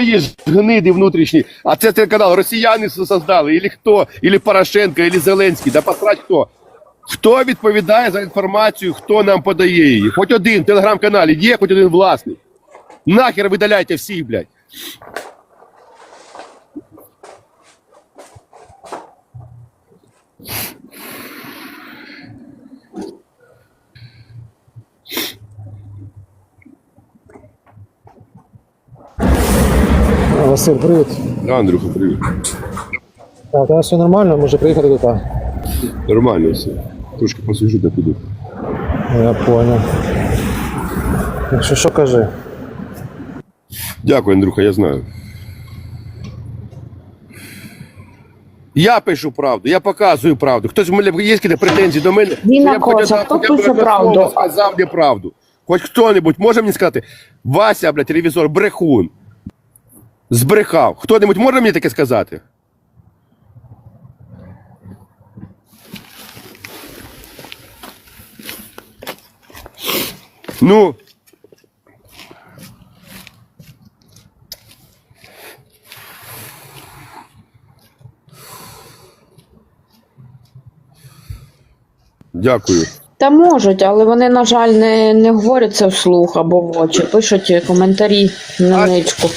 твої ж гниди внутрішні. А це телеканал росіяни создали, ілі хто, ілі Порошенко, ілі Зеленський, да посрать хто. Хто відповідає за інформацію, хто нам подає її? Хоч один в телеграм-каналі є, хоч один власник. Нахер видаляйте всіх, блядь. Василь, привіт. Андрюха, привіт. Так, у нас все нормально, може приїхати до тебе. Нормально все. Трошки посижу та піду. Я понял. Якщо що кажи. Дякую, Андрюха, я знаю. Я пишу правду, я показую правду. Хтось в мене є якісь претензії до мене? Що на хоча хто пише правду? Сказав мені правду. Хоч хто-небудь може мені сказати, Вася, блядь, ревізор, брехун. Збрехав. Хто-небудь може мені таке сказати? Ну, дякую. Та можуть, але вони, на жаль, не, не говорять це вслух або в очі. Пишуть коментарі на ничку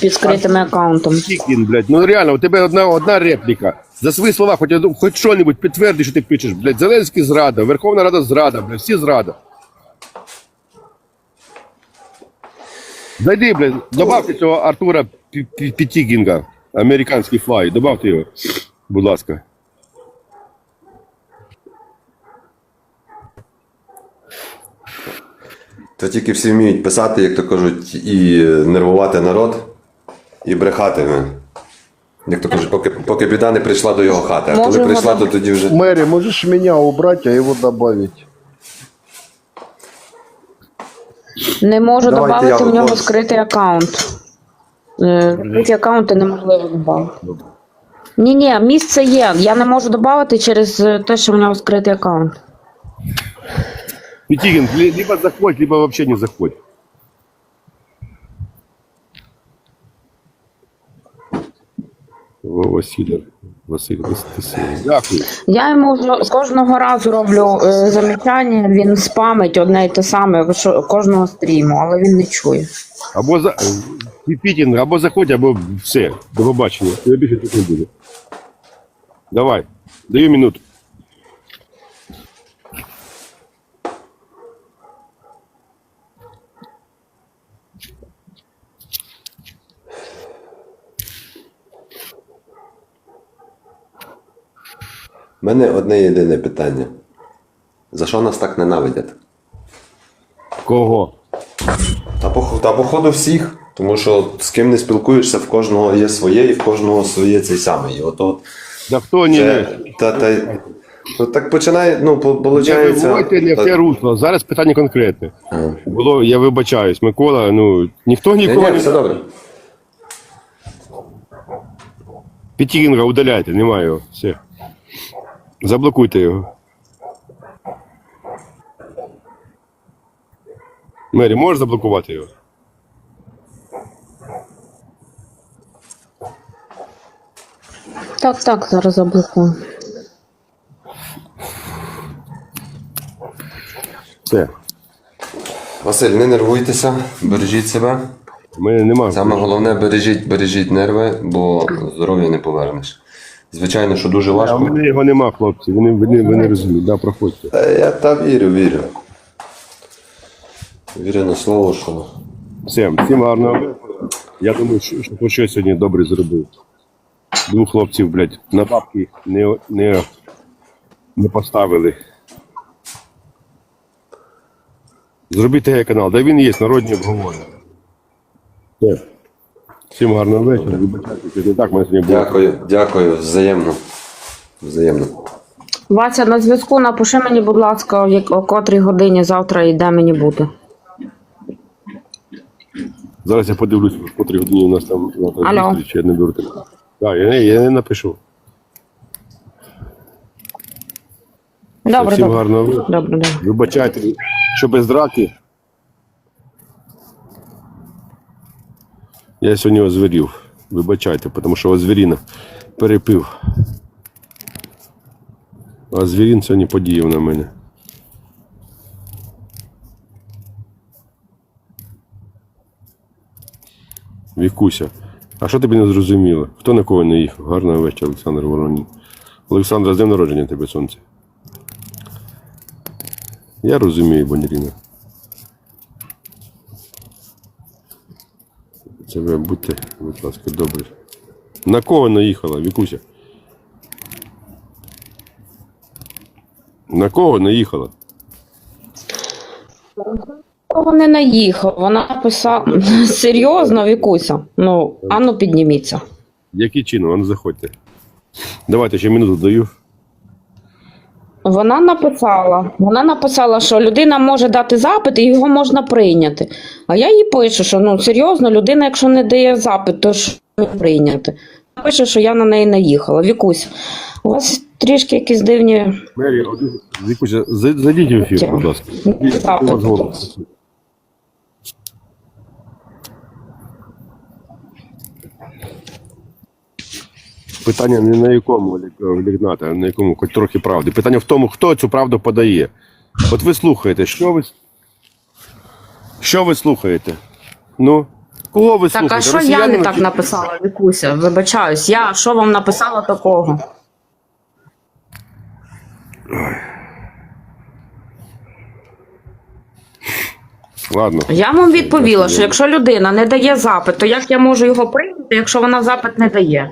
під скритими аккаунтом. Кікін, блядь, ну реально, у тебе одна, одна репліка. За свої слова, хоч, хоч що-небудь підтверди, що ти пишеш, блядь, Зеленський зрада, Верховна Рада зрада, блядь, всі зрада. Зайди, блядь, добавте цього Артура Пі- Пі- Пітігінга, американський флай, добавте його, будь ласка. То тільки всі вміють писати, як то кажуть, і нервувати народ, і брехати. Як то кажуть, поки, поки біда не прийшла до його хати. А коли Можемо прийшла, то тоді вже. Мэри, можешь меня убрать, а его добавить? Не можу Давайте додати в нього виходжу. скритий аккаунт. Е, Скриті аккаунти неможливо додати. Ні, ні, місце є. Я не можу додати через е, те, що в нього скритий аккаунт. Лі- либо заходь, либо вообще не заходь. Василь, Василь. Дякую. Я йому з кожного разу роблю е, замічання, він спамить одне й те саме що- кожного стріму, але він не чує. Або за Пітін, або заходь, або все. До побачення. Я більше тут не буде. Давай, даю минуту. У мене одне єдине питання. За що нас так ненавидять? Кого? Та, по, та походу всіх. Тому що з ким не спілкуєшся, в кожного є своє, і в кожного своє цей самий. І от, от, Да хто не це, та, та, ну, так починає, ну, по- Не получається. виводьте не в те русло. Зараз питання конкретне. Було, я вибачаюсь, Микола, ну ніхто Ні, нікого ні, не все добре. Пітігінга удаляйте, немає його. Все. Заблокуйте його. Мері, можеш заблокувати його? Так, так, зараз заблокую. Все. Василь, не нервуйтеся, бережіть себе. У мене немає. Саме головне, бережіть, бережіть нерви, бо здоров'я не повернеш. Звичайно, що дуже А у важко. мене його нема, хлопці. Вони, вони, вони розуміють. Да, проходьте. Та я та вірю, вірю. Вірю на слово, що. Всім, всім вечора. Я думаю, що, що хоч щось сьогодні добре зробив. Двох хлопців, блядь, на бабки не, не, не поставили. Зробіть ТГ канал, де він є, народні обговорення. Всім гарного вечора. Вибачайте, не так мене сьогодні. Дякую, дякую, взаємно. Взаємно. Вася, на зв'язку напиши мені, будь ласка, о, як- о котрій годині завтра і де мені бути. Зараз я подивлюсь, в котрій годині у нас там завтра Алло. зустріч, я не беру телефон. Так, я, не- я не напишу. Добре, Всім добре. гарного вечора. Добре, добре. Вибачайте, що без драки. Я сьогодні озвірів. Вибачайте, тому що озвіріна перепив. А звірін сьогодні подіяв на мене. Вікуся. А що тобі не зрозуміло? Хто на кого не їхав? Гарного вечора, Олександр Воронін. Олександра, з днем народження тебе сонце. Я розумію, Боніріна. Ви будьте, будь ласка, добрі. На кого наїхала, Вікуся? На кого наїхала? Кого не наїхав, вона написала серйозно, Вікуся. Ну, ану підніміться. Який чином? Ану заходьте. Давайте ще минуту даю. Вона написала, вона написала, що людина може дати запит і його можна прийняти. А я їй пишу, що ну серйозно, людина, якщо не дає запит, то ж не прийняти. Пише, що я на неї наїхала. Вікусь, у вас трішки якісь дивні. Вікуся, зайдіть в ефір, будь ласка. Правда. У вас голос. Питання не на якому Лігната, а на якому хоч трохи правди. Питання в тому, хто цю правду подає. От ви слухаєте, що ви. Що ви слухаєте? Ну, кого ви Так, слухаєте? а що я не так написала, Вікуся? Вибачаюсь, я що вам написала такого? Ладно. Я вам відповіла, що якщо людина не дає запит, то як я можу його прийняти, якщо вона запит не дає?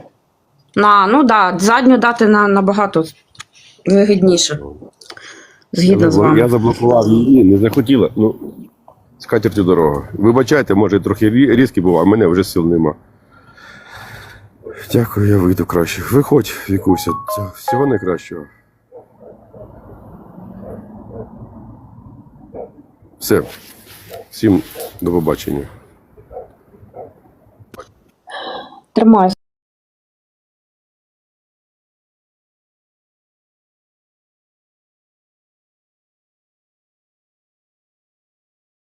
На, ну да, задню дати на, набагато вигідніше. Згідно з Я заблокував її, не захотіла. Ну, з катертю дорога. Вибачайте, може, трохи рі- різкий був, а мене вже сил нема. Дякую, я вийду краще. Виходь, Вікуся, всього найкращого. Все. Всім до побачення. Тримаюся.